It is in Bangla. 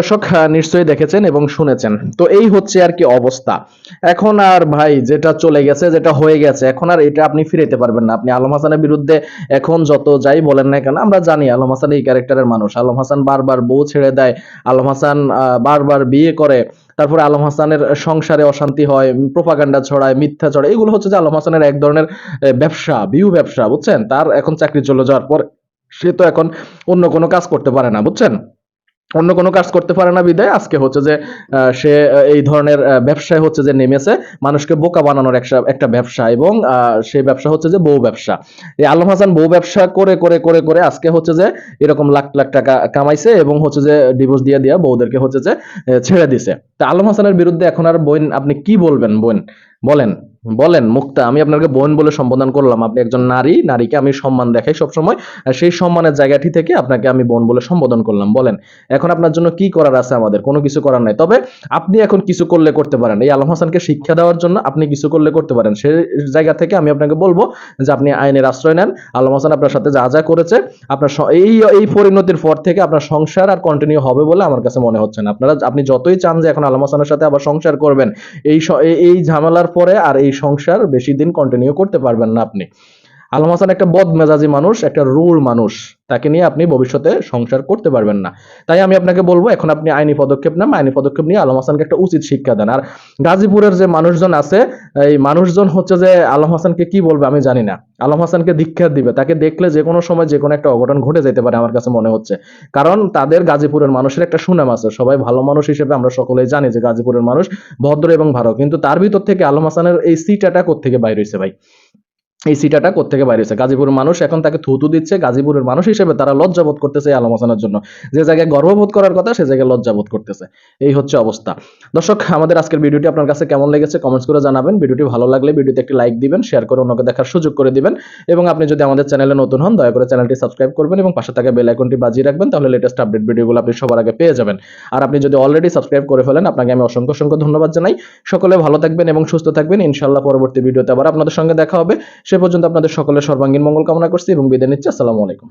দর্শক নিশ্চয়ই দেখেছেন এবং শুনেছেন। তো এই হচ্ছে আর কি অবস্থা। এখন আর ভাই যেটা চলে গেছে, যেটা হয়ে গেছে, এখন আর এটা আপনি ফিরাইতে পারবেন না। আপনি আলম হাসানের বিরুদ্ধে এখন যত যাই বলেন না কেন, আমরা জানি আলম হাসান এই ক্যারেক্টারের মানুষ। আলম হাসান বারবার বউ ছেড়ে দেয়, আলম হাসান বারবার বিয়ে করে, তারপরে আলম হাসানের সংসারে অশান্তি হয়, প্রোপাগান্ডা ছড়ায়, মিথ্যা ছড়ায়, এগুলো হচ্ছে যে আলম হাসানের এক ধরনের ব্যবসা বিউ ব্যবসা, বুঝছেন? তার এখন চাকরি চলে যাওয়ার পর সে তো এখন অন্য কোনো কাজ করতে পারে না, বুঝছেন? অন্য কোনো কাজ করতে পারে না বিদায়। আজকে হচ্ছে যে সে এই ধরনের ব্যবসায় হচ্ছে যে নেমেছে, মানুষকে বোকা বানানোর একটা একটা ব্যবসা এবং সেই ব্যবসা হচ্ছে যে বউ ব্যবসা। এই আলম হাসান বউ ব্যবসা করে করে করে করে আজকে হচ্ছে যে এরকম লাখ লাখ টাকা কামাইছে এবং হচ্ছে যে ডিভোর্স দিয়ে দিয়ে বউদেরকে হচ্ছে যে ছেড়ে দিছে। তা আলম হাসানের বিরুদ্ধে এখন আর বোন, আপনি কি বলবেন বোন? বলেন। বলেন, মুক্তা, আমি আপনাকে বোন বলে সম্বোধন করলাম। আপনি একজন নারী, নারীকে আমি সম্মান দেখাই সবসময় সেই সম্মানের জায়গাটি থেকে আপনাকে আমি বোন বলে সম্বোধন করলাম। বলেন, এখন আপনার জন্য কি করার আছে আমাদের? কোনো কিছু করার নাই। তবে আপনি এখন কিছু করলে করতে পারেন। এই আলম হাসানকে শিক্ষা দেওয়ার জন্য আপনি কিছু করলে করতে পারেন। সেই জায়গা থেকে আমি আপনাকে বলব যে আপনি আইনের আশ্রয় নেন। আলম হাসান আপনার সাথে যা যা করেছে, আপনার এই এই পরিণতির পর থেকে আপনার সংসার আর কন্টিনিউ হবে বলে আমার কাছে মনে হচ্ছে না। আপনারা, আপনি যতই চান যে এখন আলম হাসানের সাথে আবার সংসার করবেন। এই- এই ঝামেলার পরে আর এই সংসার বেশি দিন কন্টিনিউ করতে পারবেন না আপনি। আলম হাসান একটা বদমেজাজি মানুষ, একটা রুল মানুষ। তাকে নিয়ে আপনি ভবিষ্যতে সংসার করতে পারবেন না। তাই আমি আপনাকে বলব, এখন আপনি আইনি পদক্ষেপ নেন, আইনি পদক্ষেপ নিয়ে আলম হাসানকে একটা উচিত শিক্ষা দেন। আর গাজীপুরের যে মানুষজন আছে, এই মানুষজন হচ্ছে যে আলম হাসানকে কি বলবে আমি জানি না। আলম হাসানকে দীক্ষা দিবে। তাকে দেখলে যে কোনো সময় যে কোনো একটা অঘটন ঘটে যেতে পারে আমার কাছে মনে হচ্ছে। কারণ তাদের গাজীপুরের মানুষের একটা সুনাম আছে। সবাই ভালো মানুষ হিসেবে আমরা সকলেই জানি যে গাজীপুরের মানুষ ভদ্র এবং ভালো। কিন্তু তার ভিতর থেকে আলম হাসানের এই সিটাটা কোত্থেকে বাইর হয়েছে ভাই? এই সিটাটা কোত্থেকে বাইরে হয়েছে? গাজীপুরের মানুষ এখন তাকে থুতু দিচ্ছে, গাজীপুরের মানুষ হিসেবে তারা লজ্জাবোধ করতেছে আলম হাসানের জন্য। যে জায়গায় গর্ববোধ করার কথা সে জায়গায় লজ্জাবোধ করতেছে। এই হচ্ছে অবস্থা। দর্শক, আমাদের আজকের ভিডিওটি আপনার কাছে কেমন লেগেছে কমেন্টস করে জানাবেন। ভিডিওটি ভালো লাগলে ভিডিওতে একটি লাইক দিবেন, শেয়ার করে অন্যকে দেখার সুযোগ করে দিবেন। এবং আপনি যদি আমাদের চ্যানেলে নতুন হন, দয়া করে চ্যানেলটি সাবস্ক্রাইব করবেন এবং পাশে থাকা বেল আইকনটি বাজিয়ে রাখবেন, তাহলে লেটেস্ট আপডেট ভিডিওগুলো আপনি সবার আগে পেয়ে যাবেন। আর আপনি যদি অলরেডি সাবস্ক্রাইব করে ফেলেন, আপনাকে আমি অসংখ্য অসংখ্য ধন্যবাদ জানাই। সকলে ভালো থাকবেন এবং সুস্থ থাকবেন। ইনশাআল্লাহ পরবর্তী ভিডিওতে আবার আপনাদের সঙ্গে দেখা হবে। সে পর্যন্ত আপনাদের সকলের সর্বাঙ্গীন মঙ্গল কামনা করছি এবং বিদায় নিচ্ছি। আসসালামু আলাইকুম।